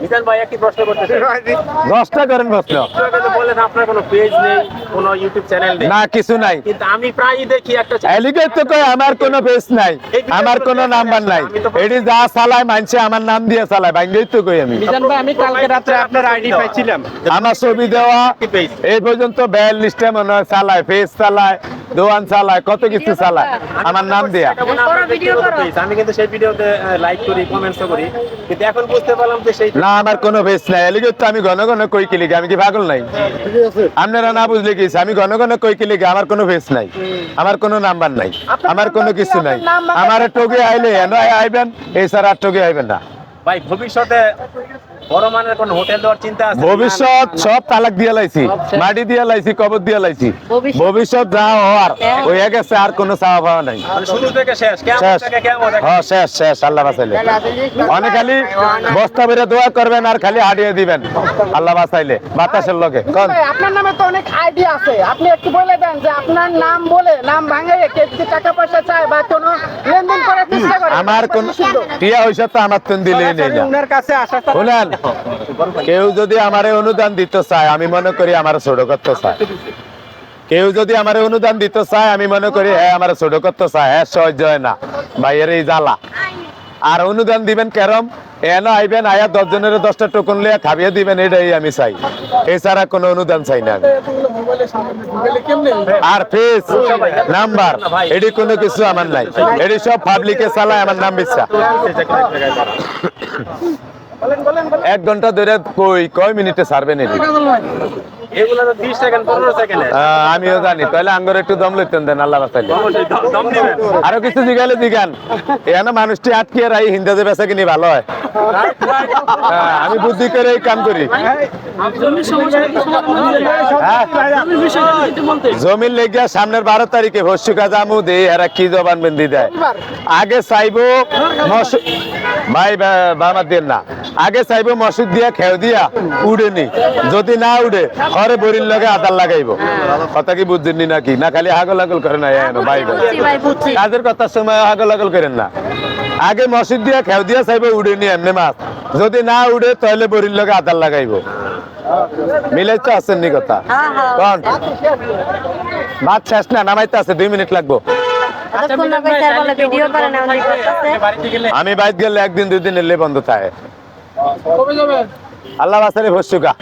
মিজান ভাই একটি প্রশ্ন করতে দশটা করেন প্রশ্ন। একটু আগে তো বললেন আপনার কোনো পেজ নেই কোনো ইউটিউব চ্যানেল নেই। না কিছু নাই। কিন্তু আমি প্রায়ই দেখি একটা এলিগেট তো কই আমার কোনো বেস নাই। আমার কোনো নাম্বার নাই। এটি যা চালায় মানছে আমার নাম দিয়ে চালায়। ভাঙ্গেই তো কই আমি। মিজান ভাই আমি কালকে রাত্রে আপনার আইডি পাইছিলাম। আমার ছবি দেওয়া পেজ এই পর্যন্ত বিয়াল্লিশটা মনে হয় চালায় ফেস চালায়। দোয়ান চালায় কত কিছু চালায়। আমার নাম দেয়া। আমি কিন্তু সেই ভিডিওতে লাইক করি কমেন্টস করি। কিন্তু এখন বুঝতে পারলাম যে সেই না আমার কোনো বেস নাই। এলিগেট তো আমি ঘন ঘন কই কিলিগে আমি কি পাগল নাই? আপনারা না বুঝলে কি আমি ঘন ঘন কই কিলিগে আমার কোনো বেস নাই। আমার কোনো নাম্বার নাই। আমার কোনো কিছু নাই। আমার টগে আইলে এন আইবেন এই স্যার আর টগে আইবেন না। ভাই ভবিষ্যতে বড় মানের কোন হোটেল দেওয়ার চিন্তা আছে? ভবিষ্যৎ সব তালাক দিয়ে লাইছি মাটি দিয়ে লাইছি কবর দিয়ে লাইছি। ভবিষ্যৎ- যা হওয়ার হয়ে। গেছে আর কোনো চাওয়া পাওয়া নাই। শুরু থেকে শেষ। শেষ। হ্যাঁ শেষ শেষ আল্লাহ বাঁচাইলে। অনেক খালি বস্তা বেড়ে দোয়া করবেন আর খালি হারিয়ে দিবেন। আল্লাহ বাঁচাইলে বাতাসের ভাই, আপনার নামে তো অনেক আইডিয়া আছে। আপনি একটু বলে দেন যে আপনার নাম বলে নাম ভাঙে কে টাকা পয়সা চায় বা কোনো আমার কোন টিয়া হইছে তো আমার দিলেই নেই না। শুনেন কেউ যদি আমারে অনুদান দিতে চায় আমি মনে করি আমার ছোট করতে চায়। কেউ যদি আমার অনুদান দিতে চায় আমি মনে করি হ্যাঁ আমার ছোট করতে চায়। হ্যাঁ সহ্য হয় না। ভাইয়ের এই জ্বালা। আর অনুদান দিবেন কেরম? এন আইবেন, আয়া দশ জনের দশটা টোকন লিয়ে খাবিয়ে দিবেন, এটাই আমি চাই। এছাড়া কোনো অনুদান চাই না আর ফেস নাম্বার এটি কোনো কিছু আমার নাই। এটি সব পাবলিকে চালায়, আমার নাম বিশ্বাস এক ঘণ্টা ধরে কই, কয় মিনিটে সারবেন এটি? এগুলো তো 20 সেকেন্ড 15 সেকেন্ড আহ, আমিও জানি। তাহলে আঙ্গর একটু দম লইতেন দেন আল্লাহ বাঁচাইলে। আরও কিছু জিগাইলে জিগান। এখানে মানুষটি আটকে রাই হিন্দাতে বেচা কিনি ভালো হয়। আমি বুদ্ধি করে এই কাম করি। হ্যাঁ? জমির লেগিয়া সামনের বারো তারিখে ভস্যুকা জামু দে এরা কি জবান বেন্দি দেয়? আগে চাইব ভাই বা- বাবা দেন না। আগে চাইব মসুদ দিয়া খেও দিয়া উড়েনি যদি না উড়ে ঘরে বরির লগে আদার লাগাইব। কথা কি বুঝছেন নাকি? না খালি আগল আগল করে না ভাই কাজের কথার সময় আগল আগল করেন না। আগে মসজিদ দিয়া খেও দিয়া চাইব উড়ে নি এমনি মাছ। যদি না উড়ে তাহলে বরির লগে আদার লাগাইবো। মিলাই তো আছেন নি কথা। হ্যাঁ হ্যাঁ। কোন? ভাত শেষ না নামাইতে আছে দুই মিনিট লাগবো। গেলে আমি বাইক গেলে একদিন দুই দিন এলে বন্ধ থাকে। আল্লাহ বাসারে ভস্যুকা